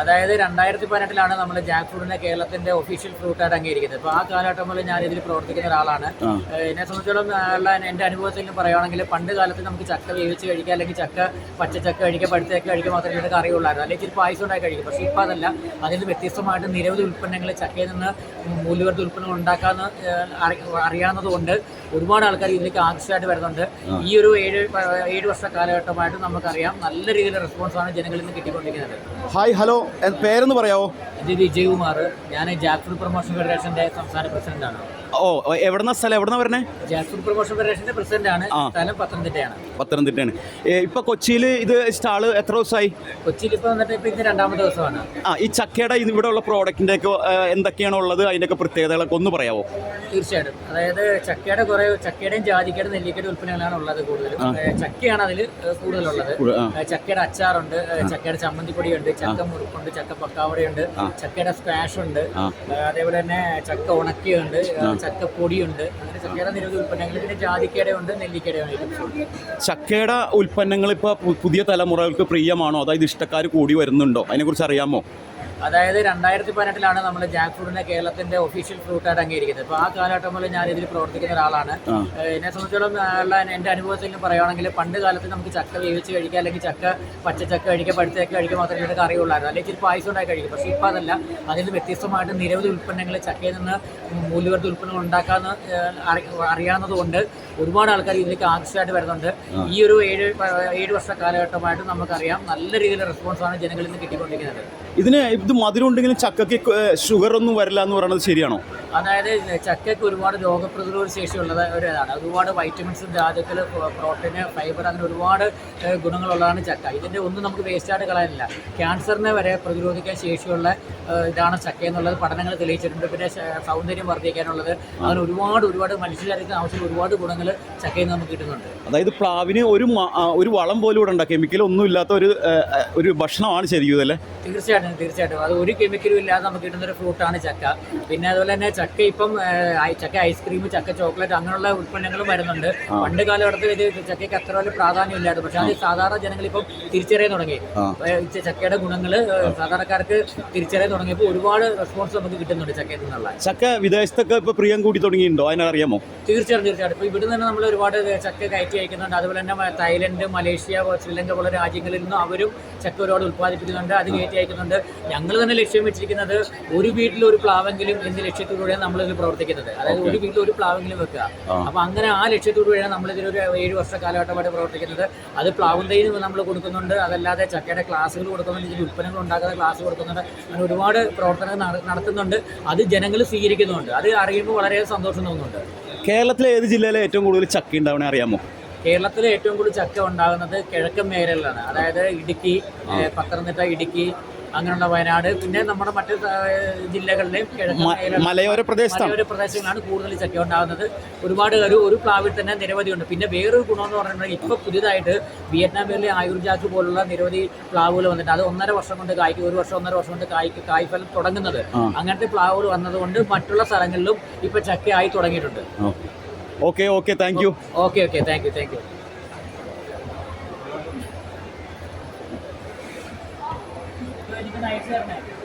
അതായത് രണ്ടായിരത്തി പതിനെട്ടിലാണ് നമ്മൾ ജാക്ക് ഫ്രൂട്ടിനെ കേരളത്തിന്റെ ഒഫീഷ്യൽ ഫ്രൂട്ടായിട്ട് അംഗീകരിക്കുന്നത്. അപ്പോൾ ആ കാലഘട്ടം മുതൽ ഞാൻ ഇതിൽ പ്രവർത്തിക്കുന്ന ഒരാളാണ്. എന്നെ സംബന്ധിച്ചിടത്തോളം ഉള്ള എന്റെ അനുഭവത്തിൽ പറയുകയാണെങ്കിൽ പണ്ട് കാലത്ത് നമുക്ക് ചക്ക വേവിച്ച് കഴിക്കുക അല്ലെങ്കിൽ ചക്ക പച്ചച്ചക്ക കഴിക്കുക പഴുത്തക്ക കഴിക്കുക മാത്രമേ ഇതൊക്കെ അറിയുള്ളായിരുന്നു. അല്ലെങ്കിൽ ഇച്ചിരി പായസം ഉണ്ടായി കഴിക്കും. പക്ഷേ ഇപ്പോൾ അതല്ല. അതിൽ നിന്ന് വ്യത്യസ്തമായിട്ട് നിരവധി ഉൽപ്പന്നങ്ങൾ ചക്കയിൽ നിന്ന് മൂല്യവർദ്ധ ഉൽപ്പന്നങ്ങൾ ഉണ്ടാക്കാമെന്ന് അറിയാവുന്നതുകൊണ്ട് അറിയാവുന്നത് കൊണ്ട് ഒരുപാട് ആൾക്കാർ ഇതിലേക്ക് ആവശ്യമായിട്ട് വരുന്നുണ്ട്. ഈ ഒരു ഏഴ് ഏഴ് വർഷ കാലഘട്ടമായിട്ട് നമുക്കറിയാം നല്ല രീതിയിലുള്ള റെസ്പോൺസാണ് ജനങ്ങളിൽ നിന്ന് കിട്ടിക്കൊണ്ടിരിക്കുന്നത്. ഹായ് ഹലോ പേരൊന്ന് പറയാവോ? വിജയകുമാർ. ഞാൻ ജാക്ഫുഡ് പ്രൊമോഷൻ ഫെഡറേഷന്റെ സംസ്ഥാന പ്രസിഡന്റാണ്. ഓ എവിടുന്ന സ്ഥലം? എവിടെന്നാ വരണേ? ജാക്ഫുഡ് പ്രൊമോഷൻ ഫെഡറേഷന്റെ പ്രസിഡന്റാണ്. ആ. സ്ഥലം പത്തനംതിട്ടയാണ്. പത്തനംതിട്ടയാണ്. ഇപ്പൊ കൊച്ചിയിൽ ഇത് സ്റ്റാൾ എത്ര ദിവസമായി? കൊച്ചിയിൽ വന്നിട്ട് ഇപ്പൊ ഇത് രണ്ടാമത്തെ ദിവസമാണ്. ആ ഈ ചക്കയുടെ ഇവിടെ ഉള്ള പ്രോഡക്റ്റിന്റെ ഒക്കെ എന്തൊക്കെയാണ് ഉള്ളത്? അതിന്റെ ഒക്കെ പ്രത്യേകതകളൊക്കെ ഒന്ന് പറയാവോ? തീർച്ചയായിട്ടും. അതായത് ചക്കയുടെ കുറെ ചക്കയുടെയും ജാതിക്കയുടെ നെല്ലിക്കയുടെ ഉൽപ്പന്നങ്ങളാണ് ഉള്ളത് കൂടുതലും. ചക്കയാണ് അതിൽ കൂടുതലുള്ളത്. ചക്കയുടെ അച്ചാറുണ്ട് ചക്കയുടെ ചക്കയുടെ ചമ്മന്തിപ്പൊടിയുണ്ട് ചക്ക മുറുക്കുണ്ട് ചക്ക പക്കാവടയുണ്ട് ചക്കയുടെ സ്ക്വാഷ് ഉണ്ട് അതേപോലെ തന്നെ ചക്ക ഉണക്കിയുണ്ട് ഏഹ് ചക്ക പൊടിയുണ്ട് അങ്ങനെ ചക്കയുടെ ഉൽപ്പന്നങ്ങൾ ചക്കയുടെ ഉൽപ്പന്നങ്ങൾ ഇപ്പൊ പുതിയ തലമുറകൾക്ക് പ്രിയമാണോ? അതായത് ഇഷ്ടക്കാർ കൂടി വരുന്നുണ്ടോ? അതിനെക്കുറിച്ച് അറിയാമോ? അതായത് രണ്ടായിരത്തി പതിനെട്ടിലാണ് നമ്മൾ ജാക്ക് ഫ്രൂട്ടിനെ കേരളത്തിന്റെ ഒഫീഷ്യൽ ഫ്രൂട്ടായിട്ട് അംഗീകരിക്കുന്നത്. അപ്പോൾ ആ കാലഘട്ടം മുതൽ ഞാൻ ഇതിൽ പ്രവർത്തിക്കുന്ന ഒരാളാണ്. എന്നെ സംബന്ധിച്ചിടത്തോളം ഉള്ള എന്റെ അനുഭവത്തിൽ പറയുകയാണെങ്കിൽ പണ്ട് കാലത്ത് നമുക്ക് ചക്ക വേവിച്ച് കഴിക്കുക അല്ലെങ്കിൽ ചക്ക പച്ചച്ചക്ക കഴിക്കുക പഴുത്തേക്ക് കഴിക്കുക മാത്രമേ എനിക്ക് അറിയുള്ളായിരുന്നു. അല്ലെങ്കിൽ ഇച്ചിരി പായസം ഉണ്ടായി കഴിക്കും. പക്ഷേ ഇപ്പോൾ അതല്ല. അതിൽ വ്യത്യസ്തമായിട്ട് നിരവധി ഉൽപ്പന്നങ്ങൾ ചക്കയിൽ നിന്ന് മൂല്യവർദ്ധ ഉൽപ്പന്നങ്ങൾ ഉണ്ടാക്കാമെന്ന് അറിയാവുന്നതുകൊണ്ട് അറിയാവുന്നത് കൊണ്ട് ഒരുപാട് ആൾക്കാർ ഇതിലേക്ക് ആകർഷമായിട്ട് വരുന്നുണ്ട്. ഈ ഒരു ഏഴ് ഏഴ് വർഷ കാലഘട്ടമായിട്ട് നമുക്കറിയാം നല്ല രീതിയിലുള്ള റെസ്പോൺസാണ് ജനങ്ങളിൽ നിന്ന് കിട്ടിക്കൊണ്ടിരിക്കുന്നത്. ഇതിന് ഇത് മധുരം ഉണ്ടെങ്കിലും ചക്കയ്ക്ക് ഷുഗർ ഒന്നും വരില്ല എന്ന് പറയുന്നത് ശരിയാണോ? അതായത് ചക്കയ്ക്ക് ഒരുപാട് രോഗപ്രതിരോധ ശേഷിയുള്ള ഒരു ഇതാണ് ഒരുപാട് വൈറ്റമിൻസ് ധാതുക്കൾ പ്രോട്ടീന് ഫൈബർ അങ്ങനെ ഒരുപാട് ഗുണങ്ങളുള്ളതാണ് ചക്ക. ഇതിന്റെ ഒന്നും നമുക്ക് വേസ്റ്റായിട്ട് കളയാനില്ല. ക്യാൻസറിനെ വരെ പ്രതിരോധിക്കാൻ ശേഷിയുള്ള ഇതാണ് ചക്ക എന്നുള്ളത് പഠനങ്ങൾ തെളിയിച്ചിട്ടുണ്ട്. പിന്നെ സൗന്ദര്യം വർദ്ധിക്കാനുള്ളത്. അങ്ങനെ ഒരുപാട് ഒരുപാട് മനുഷ്യശരീരത്തിന് ആവശ്യമുള്ള ഒരുപാട് ഗുണങ്ങൾ ചക്കയിൽ നിന്ന് നമുക്ക് കിട്ടുന്നുണ്ട്. അതായത് പ്ലാവിന് ഒരു ഒരു വളം പോലും ഇവിടെ കെമിക്കൽ ഒന്നും ഇല്ലാത്ത ഒരു ഒരു ഭക്ഷണമാണ് ശരിക്കും അല്ലേ തീർച്ചയായിട്ടും തീർച്ചയായിട്ടും. അത് ഒരു കെമിക്കലും ഇല്ലാതെ നമുക്ക് കിട്ടുന്ന ഒരു ഫ്രൂട്ടാണ് ചക്ക. പിന്നെ അതുപോലെ തന്നെ ചക്ക ഇപ്പം ചക്ക ഐസ്ക്രീം ചക്ക ചോക്ലേറ്റ് അങ്ങനെയുള്ള ഉൽപ്പന്നങ്ങളും വരുന്നുണ്ട്. പണ്ട് കാലഘട്ടത്തിൽ ഇത് ചക്കയ്ക്ക് അത്ര വലിയ പ്രാധാന്യം ഇല്ലായിരുന്നു പക്ഷെ അത് സാധാരണ ജനങ്ങൾ ഇപ്പം തിരിച്ചറിയാൻ തുടങ്ങി. ചക്കയുടെ ഗുണങ്ങൾ സാധാരണക്കാർക്ക് തിരിച്ചറിയാൻ തുടങ്ങിയപ്പോൾ ഒരുപാട് റെസ്പോൺസ് നമുക്ക് കിട്ടുന്നുണ്ട് ചക്കയിൽ നിന്നുള്ള. ചക്ക വിദേശത്തൊക്കെ ഇപ്പൊ പ്രിയം കൂടി തുടങ്ങിയിട്ടുണ്ടോ? അതിനറിയാമോ തീർച്ചയായിട്ടും തീർച്ചയായിട്ടും. ഇപ്പൊ ഇവിടെ തന്നെ നമ്മൾ ഒരുപാട് ചക്ക കയറ്റി അയക്കുന്നുണ്ട്. അതുപോലെ തന്നെ തായ്ലൻഡ് മലേഷ്യ ശ്രീലങ്ക പോലുള്ള രാജ്യങ്ങളിൽ നിന്നും അവരും ചക്ക ഒരുപാട് ഉൽപ്പാദിപ്പിക്കുന്നുണ്ട് അത് കയറ്റി അയക്കുന്നുണ്ട്. ഞങ്ങൾ തന്നെ ലക്ഷ്യം വെച്ചിരിക്കുന്നത് ഒരു വീട്ടിൽ ഒരു പ്ലാവെങ്കിലും എന്ന ലക്ഷ്യത്തോടെയാണ് നമ്മൾ ഇതിൽ പ്രവർത്തിക്കുന്നത്. അതായത് ഒരു വീട്ടിൽ ഒരു പ്ലാവെങ്കിലും വെക്കുക. അപ്പൊ അങ്ങനെ ആ ലക്ഷ്യത്തോടുകൂടിയാണ് നമ്മൾ ഇതിലൊരു ഏഴ് വർഷ കാലഘട്ടമായിട്ട് പ്രവർത്തിക്കുന്നത്. അത് പ്ലാവും തൈ നമ്മൾ കൊടുക്കുന്നുണ്ട്. അതല്ലാതെ ചക്കയുടെ ക്ലാസ്സുകൾ കൊടുക്കുന്നുണ്ട്. ഇതിൽ ഉൽപ്പന്നങ്ങൾ ഉണ്ടാക്കുന്ന ക്ലാസ് കൊടുക്കുന്നുണ്ട്. അങ്ങനെ ഒരുപാട് പ്രവർത്തനങ്ങൾ നട- നടത്തുന്നുണ്ട്. അത് ജനങ്ങൾ സ്വീകരിക്കുന്നുണ്ട്. അത് അറിയുമ്പോൾ വളരെ സന്തോഷം തോന്നുന്നുണ്ട്. കേരളത്തിലെ ഏത് ജില്ലയിലെ ഏറ്റവും കൂടുതൽ ചക്ക ഉണ്ടാവണേ അറിയാമോ? കേരളത്തിലെ ഏറ്റവും കൂടുതൽ ചക്ക ഉണ്ടാകുന്നത് കിഴക്കൻ മേഖലകളിലാണ്. അതായത് ഇടുക്കി പത്തനംതിട്ട ഇടുക്കി അങ്ങനെയുള്ള വയനാട് പിന്നെ നമ്മുടെ മറ്റ് ജില്ലകളിലെയും മലയോര പ്രദേശത്താണ്? മലയോര പ്രദേശങ്ങളാണ് കൂടുതൽ ചക്ക ഉണ്ടാകുന്നത് ഒരുപാട് ഒരു ഒരു പ്ലാവിൽ തന്നെ നിരവധിയുണ്ട്. പിന്നെ വേറൊരു എന്ന് പറഞ്ഞാൽ ഇപ്പോൾ പുതിയതായിട്ട് വിയറ്റ്നാമിലെ ആയുർജാക്ക് പോലുള്ള നിരവധി പ്ലാവുകൾ വന്നിട്ട് അത് ഒന്നര വർഷം കൊണ്ട് കായ്ക്കും ഒരു വർഷം ഒന്നര വർഷം കൊണ്ട് കായ്ക്ക് കായ്ഫലം തുടങ്ങുന്നത്. അങ്ങനത്തെ പ്ലാവുകൾ വന്നതുകൊണ്ട് മറ്റുള്ള സ്ഥലങ്ങളിലും ഇപ്പൊ ചക്കയായി തുടങ്ങിയിട്ടുണ്ട്. Okay. Okay thank you. Okay okay. Thank you thank you. Night ചേർന്നത്